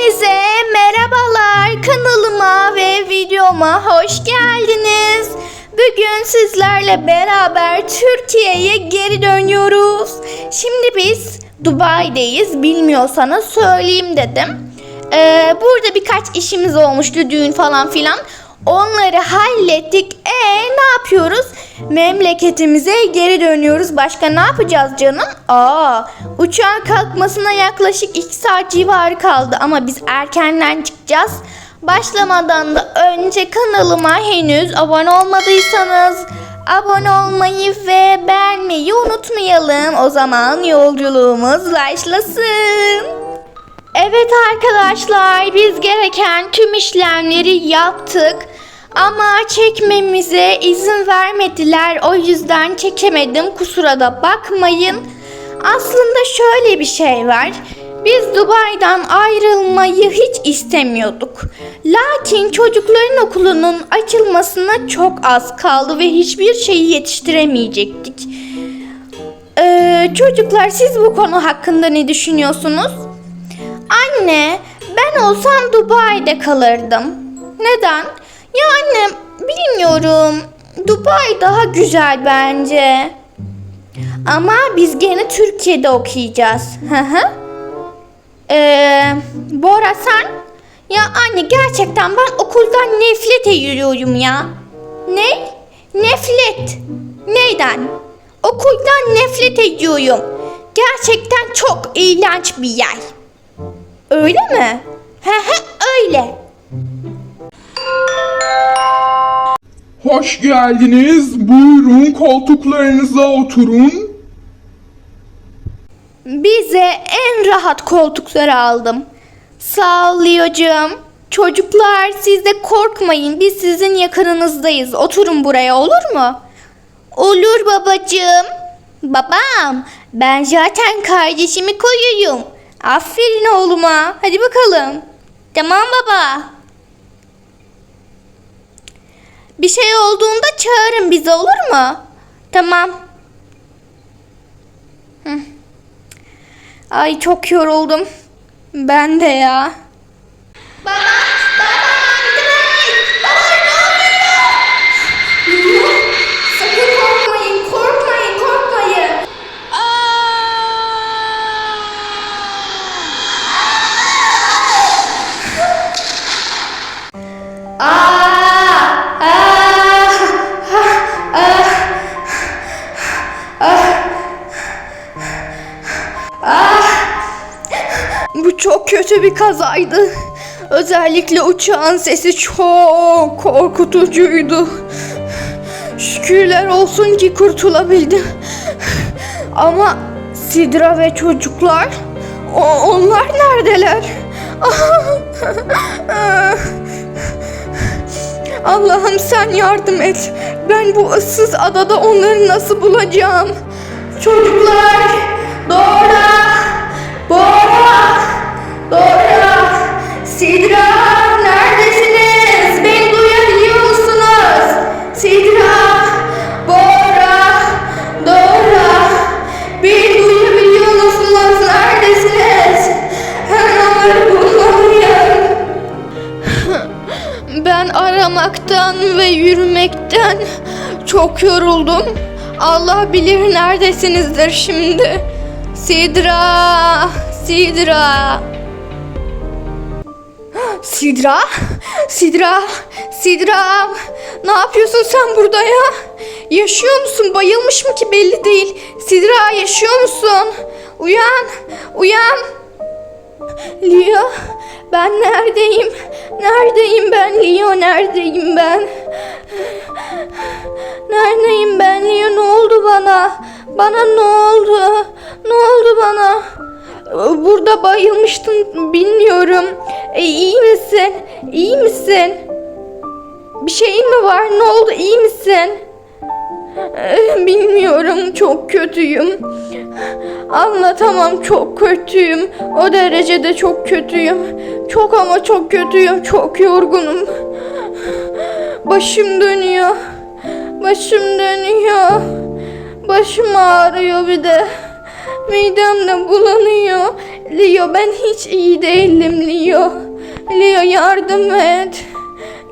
Hepinize merhabalar kanalıma ve videoma hoş geldiniz. Bugün sizlerle beraber Türkiye'ye geri dönüyoruz. Şimdi biz Dubai'deyiz. Bilmiyorsanız söyleyeyim dedim. Ee, burada birkaç işimiz olmuştu düğün falan filan. Onları hallettik. E ne yapıyoruz? Memleketimize geri dönüyoruz. Başka ne yapacağız canım? Aa, uçağın kalkmasına yaklaşık 2 saat civarı kaldı ama biz erkenden çıkacağız. Başlamadan da önce kanalıma henüz abone olmadıysanız abone olmayı ve beğenmeyi unutmayalım. O zaman yolculuğumuz başlasın. Evet arkadaşlar biz gereken tüm işlemleri yaptık. Ama çekmemize izin vermediler. O yüzden çekemedim. Kusura da bakmayın. Aslında şöyle bir şey var. Biz Dubai'den ayrılmayı hiç istemiyorduk. Lakin çocukların okulunun açılmasına çok az kaldı ve hiçbir şeyi yetiştiremeyecektik. Ee, çocuklar siz bu konu hakkında ne düşünüyorsunuz? Anne, ben olsam Dubai'de kalırdım. Neden? Ya anne, bilmiyorum. Dubai daha güzel bence. Ama biz gene Türkiye'de okuyacağız. Hı hı. Ee, Bora sen? Ya anne gerçekten ben okuldan nefret ediyorum ya. Ne? Nefret. Neyden? Okuldan nefret ediyorum. Gerçekten çok iğrenç bir yer. Öyle mi? He he öyle. Hoş geldiniz. Buyurun koltuklarınıza oturun. Bize en rahat koltukları aldım. Sağ ol Leo'cum. Çocuklar siz de korkmayın. Biz sizin yakınınızdayız. Oturun buraya olur mu? Olur babacığım. Babam ben zaten kardeşimi koyuyorum. Aferin oğluma. Hadi bakalım. Tamam baba. Bir şey olduğunda çağırın bizi olur mu? Tamam. Hı. Ay çok yoruldum. Ben de ya. Baba, baba, kötü bir kazaydı. Özellikle uçağın sesi çok korkutucuydu. Şükürler olsun ki kurtulabildim. Ama Sidra ve çocuklar, o- onlar neredeler? Allah'ım sen yardım et. Ben bu ıssız adada onları nasıl bulacağım? Çocuklar, Dora, Bora, Dora, Sidra neredesiniz? Beni duyabiliyor musunuz? Sidra, Bora, Dora, beni duyabiliyor musunuz? Neredesiniz? Ben aramaktan ve yürümekten çok yoruldum. Allah bilir neredesinizdir şimdi. Sidra, Sidra. Sidra, Sidra, Sidra. Ne yapıyorsun sen burada ya? Yaşıyor musun? Bayılmış mı ki belli değil. Sidra yaşıyor musun? Uyan, uyan. Leo, ben neredeyim? Neredeyim ben Leo? Neredeyim ben? Neredeyim ben Leo? Ne oldu bana? Bana ne oldu? Ne oldu bana? Burada bayılmıştın bilmiyorum. E, iyi misin? İyi misin? Bir şeyin mi var? Ne oldu? İyi misin? Eh, Bilmiyorum çok kötüyüm. Anlatamam çok kötüyüm. O derecede çok kötüyüm. Çok ama çok kötüyüm. Çok yorgunum. Başım dönüyor. Başım dönüyor. Başım ağrıyor bir de. Midem de bulanıyor. Leo ben hiç iyi değilim Leo. Leo yardım et.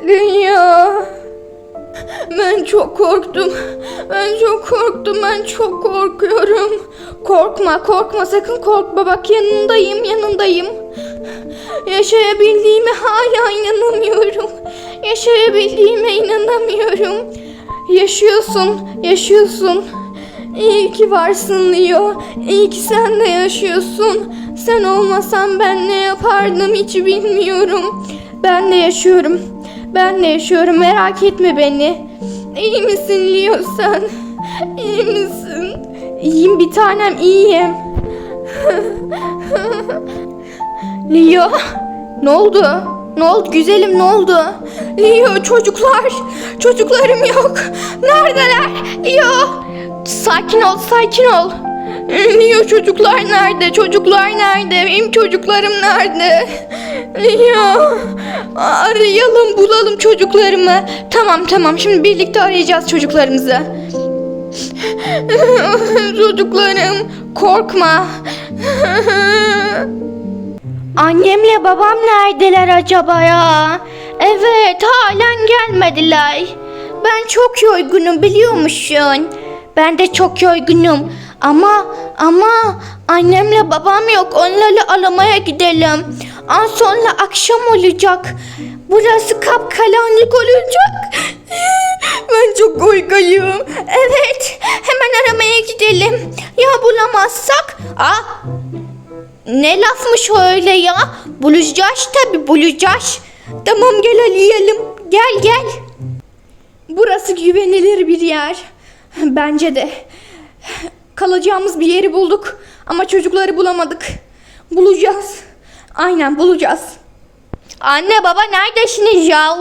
Leo. Ben çok korktum. Ben çok korktum. Ben çok korkuyorum. Korkma, korkma. Sakın korkma. Bak yanındayım, yanındayım. Yaşayabildiğime hala inanamıyorum. Yaşayabildiğime inanamıyorum. Yaşıyorsun, yaşıyorsun. İyi ki varsın Leo. İyi ki sen de yaşıyorsun. Sen olmasan ben ne yapardım hiç bilmiyorum. Ben de yaşıyorum. Ben de yaşıyorum. Merak etme beni. İyi misin Leo sen? İyi misin? İyiyim bir tanem iyiyim. Leo ne oldu? Ne oldu güzelim ne oldu? Leo çocuklar. Çocuklarım yok. Neredeler? Leo. Sakin ol sakin ol. Leo çocuklar nerede? Çocuklar nerede? Benim çocuklarım nerede? Leo. Arayalım bulalım çocuklarımı. Tamam tamam şimdi birlikte arayacağız çocuklarımızı. Çocuklarım korkma. Annemle babam neredeler acaba ya? Evet halen gelmediler. Ben çok yorgunum biliyor musun? Ben de çok yorgunum. Ama ama annemle babam yok. Onları aramaya gidelim. Az sonra akşam olacak. Burası kapkaranlık olacak. Ben çok korkuyorum. Evet hemen aramaya gidelim. Ya bulamazsak? Aa, ne lafmış öyle ya? Bulacağız tabi bulacağız. Tamam gel arayalım. Gel gel. Burası güvenilir bir yer. Bence de. Kalacağımız bir yeri bulduk. Ama çocukları bulamadık. Bulacağız. Aynen bulacağız. Anne baba neredesiniz ya?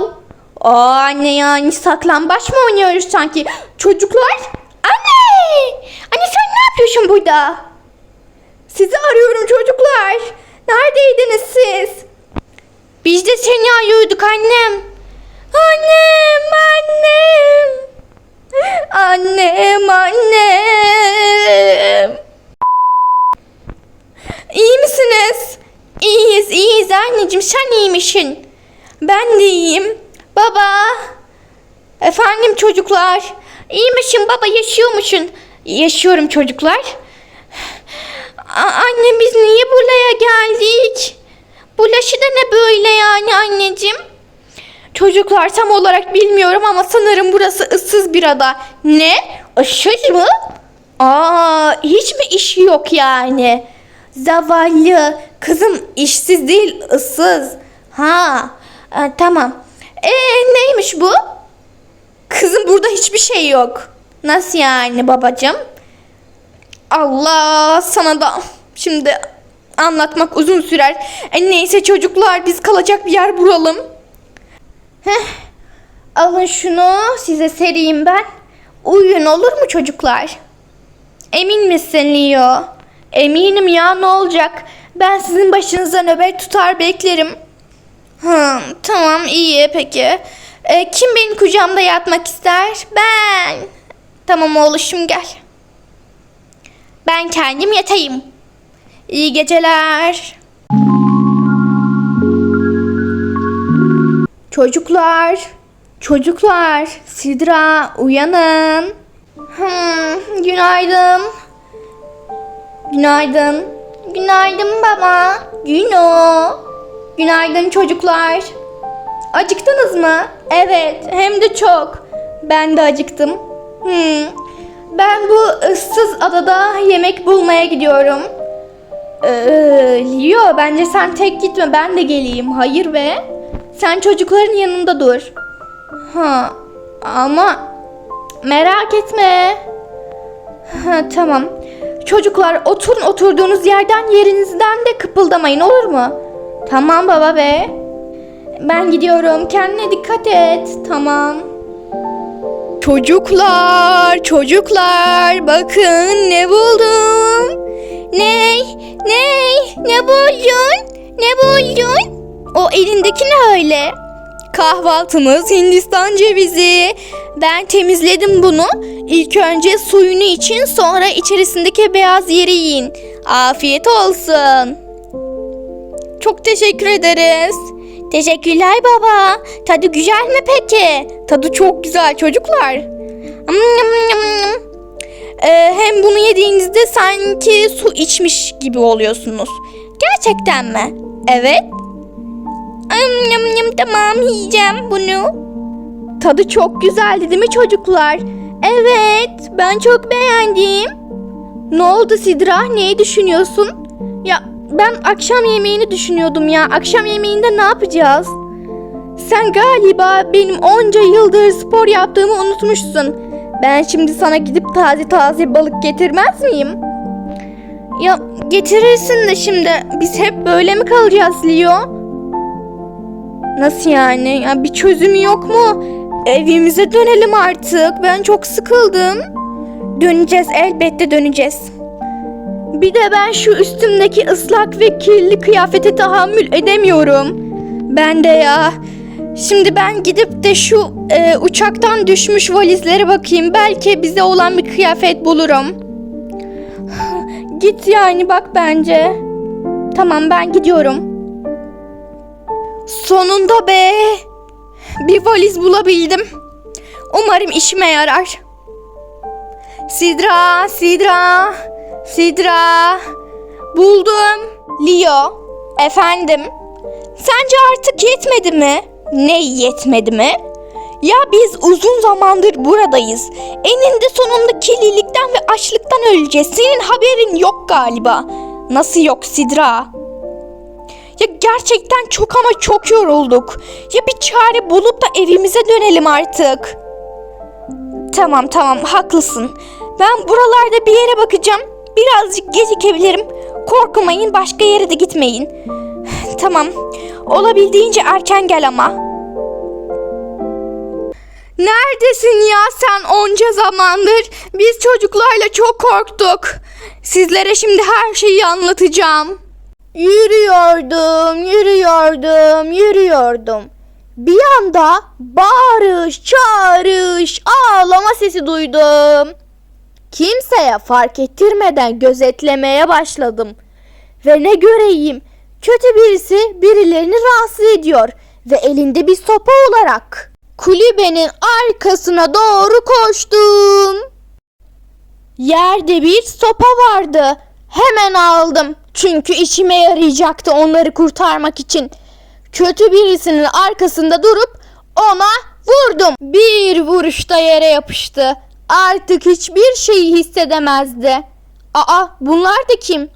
Aa anne yani saklambaç mı oynuyoruz sanki? Çocuklar? Anne! Anne sen ne yapıyorsun burada? Sizi arıyorum çocuklar. Neredeydiniz siz? Biz de seni arıyorduk annem. Annem, annem. Annem, annem. İyi misiniz? İyiyiz, iyiyiz anneciğim. Sen iyi misin? Ben de iyiyim. Baba. Efendim çocuklar. İyi misin baba? Yaşıyor musun? Yaşıyorum çocuklar. A- anne biz niye buraya geldik? Bulaşı da ne böyle yani anneciğim? Çocuklar tam olarak bilmiyorum ama sanırım burası ıssız bir ada. Ne? Issız mı? Aa, hiç mi işi yok yani? Zavallı. Kızım işsiz değil, ıssız. Ha, e, tamam. E neymiş bu? Kızım burada hiçbir şey yok. Nasıl yani babacığım? Allah sana da şimdi anlatmak uzun sürer. E, neyse çocuklar biz kalacak bir yer bulalım. Heh, alın şunu size sereyim ben. Uyuyun olur mu çocuklar? Emin misin Leo? Eminim ya ne olacak? Ben sizin başınıza nöbet tutar beklerim. Hı, tamam iyi peki. E, kim benim kucağımda yatmak ister? Ben. Tamam oğluşum gel. Ben kendim yatayım. İyi geceler. Çocuklar, çocuklar, Sidra uyanın. Hmm, günaydın. Günaydın. Günaydın baba. Güno. Günaydın çocuklar. Acıktınız mı? Evet, hem de çok. Ben de acıktım. Hmm. Ben bu ıssız adada yemek bulmaya gidiyorum. Ee, Leo bence sen tek gitme ben de geleyim. Hayır ve sen çocukların yanında dur. Ha ama merak etme. Ha, tamam. Çocuklar oturun oturduğunuz yerden yerinizden de kıpıldamayın olur mu? Tamam baba be. Ben gidiyorum. Kendine dikkat et. Tamam. Çocuklar, çocuklar bakın ne buldum. Ne? Ne? Ne buldun? Ne buldun? Elindeki ne öyle? Kahvaltımız Hindistan cevizi. Ben temizledim bunu. İlk önce suyunu için sonra içerisindeki beyaz yeri yiyin. Afiyet olsun. çok teşekkür ederiz. Teşekkürler baba. Tadı güzel mi peki? Tadı çok güzel çocuklar. Ee, hem bunu yediğinizde sanki su içmiş gibi oluyorsunuz. Gerçekten mi? Evet. Tamam yiyeceğim bunu. Tadı çok güzeldi değil mi çocuklar? Evet, ben çok beğendim. Ne oldu Sidra? Neyi düşünüyorsun? Ya ben akşam yemeğini düşünüyordum ya. Akşam yemeğinde ne yapacağız? Sen galiba benim onca yıldır spor yaptığımı unutmuşsun. Ben şimdi sana gidip taze taze balık getirmez miyim? Ya getirirsin de şimdi biz hep böyle mi kalacağız Leo? Nasıl yani? Ya bir çözümü yok mu? Evimize dönelim artık. Ben çok sıkıldım. Döneceğiz elbette döneceğiz. Bir de ben şu üstümdeki ıslak ve kirli kıyafete tahammül edemiyorum. Ben de ya. Şimdi ben gidip de şu e, uçaktan düşmüş valizlere bakayım. Belki bize olan bir kıyafet bulurum. Git yani bak bence. Tamam ben gidiyorum. Sonunda be. Bir valiz bulabildim. Umarım işime yarar. Sidra, Sidra, Sidra. Buldum. Leo, efendim. Sence artık yetmedi mi? Ne yetmedi mi? Ya biz uzun zamandır buradayız. Eninde sonunda kirlilikten ve açlıktan öleceğiz. Senin haberin yok galiba. Nasıl yok Sidra? Ya gerçekten çok ama çok yorulduk. Ya bir çare bulup da evimize dönelim artık. Tamam tamam haklısın. Ben buralarda bir yere bakacağım. Birazcık gecikebilirim. Korkmayın başka yere de gitmeyin. Tamam. Olabildiğince erken gel ama. Neredesin ya sen onca zamandır? Biz çocuklarla çok korktuk. Sizlere şimdi her şeyi anlatacağım. Yürüyordum, yürüyordum, yürüyordum. Bir anda bağırış, çağırış, ağlama sesi duydum. Kimseye fark ettirmeden gözetlemeye başladım. Ve ne göreyim, kötü birisi birilerini rahatsız ediyor ve elinde bir sopa olarak. Kulübenin arkasına doğru koştum. Yerde bir sopa vardı. Hemen aldım. Çünkü işime yarayacaktı onları kurtarmak için. Kötü birisinin arkasında durup ona vurdum. Bir vuruşta yere yapıştı. Artık hiçbir şeyi hissedemezdi. Aa bunlar da kim?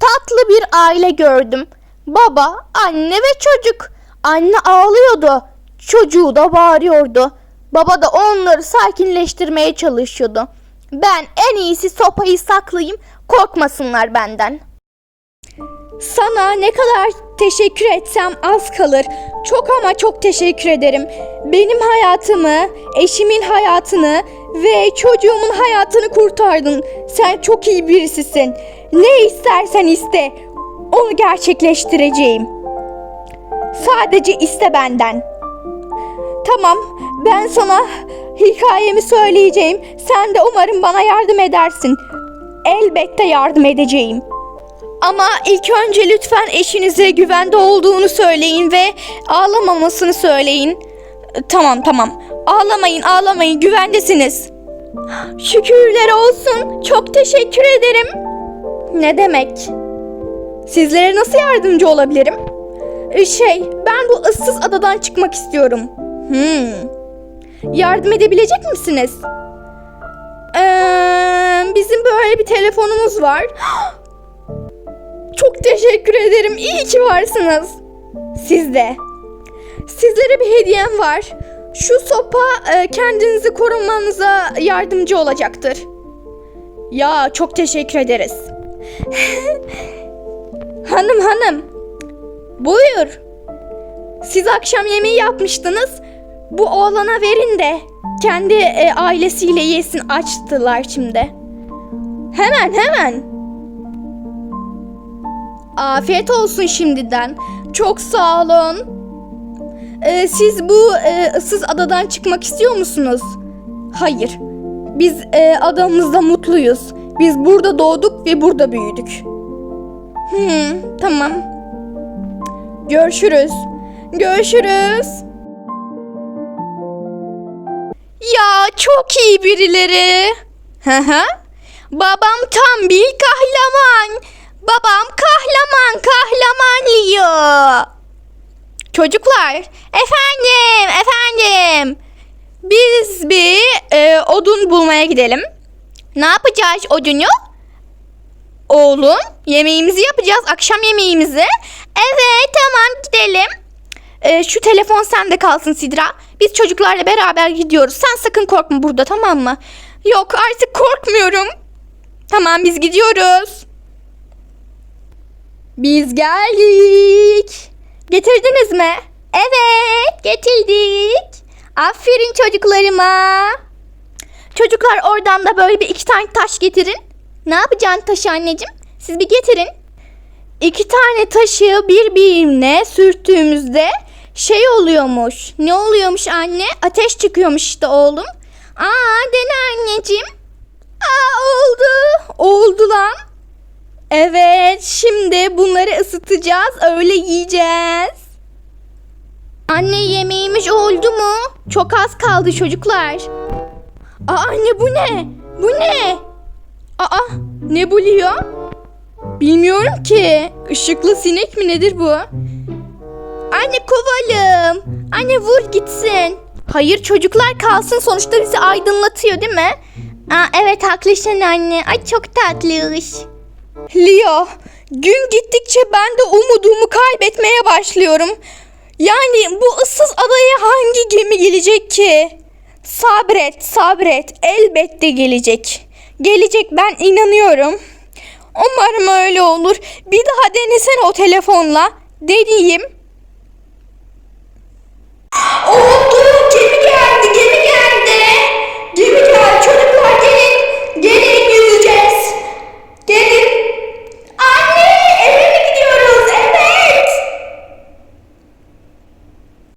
Tatlı bir aile gördüm. Baba, anne ve çocuk. Anne ağlıyordu. Çocuğu da bağırıyordu. Baba da onları sakinleştirmeye çalışıyordu. Ben en iyisi sopayı saklayayım, korkmasınlar benden. Sana ne kadar teşekkür etsem az kalır. Çok ama çok teşekkür ederim. Benim hayatımı, eşimin hayatını ve çocuğumun hayatını kurtardın. Sen çok iyi birisisin. Ne istersen iste. Onu gerçekleştireceğim. Sadece iste benden. Tamam, ben sana hikayemi söyleyeceğim. Sen de umarım bana yardım edersin. Elbette yardım edeceğim. Ama ilk önce lütfen eşinize güvende olduğunu söyleyin ve ağlamamasını söyleyin. Tamam tamam. Ağlamayın ağlamayın güvendesiniz. Şükürler olsun. Çok teşekkür ederim. Ne demek? Sizlere nasıl yardımcı olabilirim? Ee, Şey, ben bu ıssız adadan çıkmak istiyorum. Hmm. Yardım edebilecek misiniz? Ee, bizim böyle bir telefonumuz var. Çok teşekkür ederim. İyi ki varsınız. Siz de. Sizlere bir hediyem var. Şu sopa e, kendinizi korumanıza yardımcı olacaktır. Ya çok teşekkür ederiz. hanım hanım. Buyur. Siz akşam yemeği yapmıştınız. Bu oğlana verin de kendi e, ailesiyle yesin açtılar şimdi. Hemen hemen. Afiyet olsun şimdiden. Çok sağ olun. Ee, siz bu e, ıssız adadan çıkmak istiyor musunuz? Hayır. Biz e, adamızda mutluyuz. Biz burada doğduk ve burada büyüdük. Hmm, tamam. Görüşürüz. Görüşürüz. Ya çok iyi birileri. Hı hı. Babam tam bir kahraman. Babam kahraman diyor. Çocuklar, efendim, efendim. Biz bir e, odun bulmaya gidelim. Ne yapacağız odunu? Oğlum, yemeğimizi yapacağız, akşam yemeğimizi. Evet, tamam gidelim. E, şu telefon sende kalsın Sidra. Biz çocuklarla beraber gidiyoruz. Sen sakın korkma burada, tamam mı? Yok, artık korkmuyorum. Tamam, biz gidiyoruz. Biz geldik. Getirdiniz mi? Evet, getirdik. Aferin çocuklarıma. Çocuklar oradan da böyle bir iki tane taş getirin. Ne yapacaksın taşı anneciğim? Siz bir getirin. İki tane taşı birbirine sürttüğümüzde şey oluyormuş. Ne oluyormuş anne? Ateş çıkıyormuş işte oğlum. Aa dene anneciğim. Aa oldu. Oldu lan. Evet, şimdi bunları ısıtacağız, öyle yiyeceğiz. Anne yemeğimiz oldu mu? Çok az kaldı çocuklar. Aa anne bu ne? Bu ne? Aa ne buluyor? Bilmiyorum ki. Işıklı sinek mi nedir bu? Anne kovalım. Anne vur gitsin. Hayır çocuklar kalsın sonuçta bizi aydınlatıyor değil mi? Aa, evet haklısın anne. Ay çok tatlıymış. Leo, gün gittikçe ben de umudumu kaybetmeye başlıyorum. Yani bu ıssız adaya hangi gemi gelecek ki? Sabret, sabret. Elbette gelecek. Gelecek ben inanıyorum. Umarım öyle olur. Bir daha denesene o telefonla. Deneyeyim. Oldu.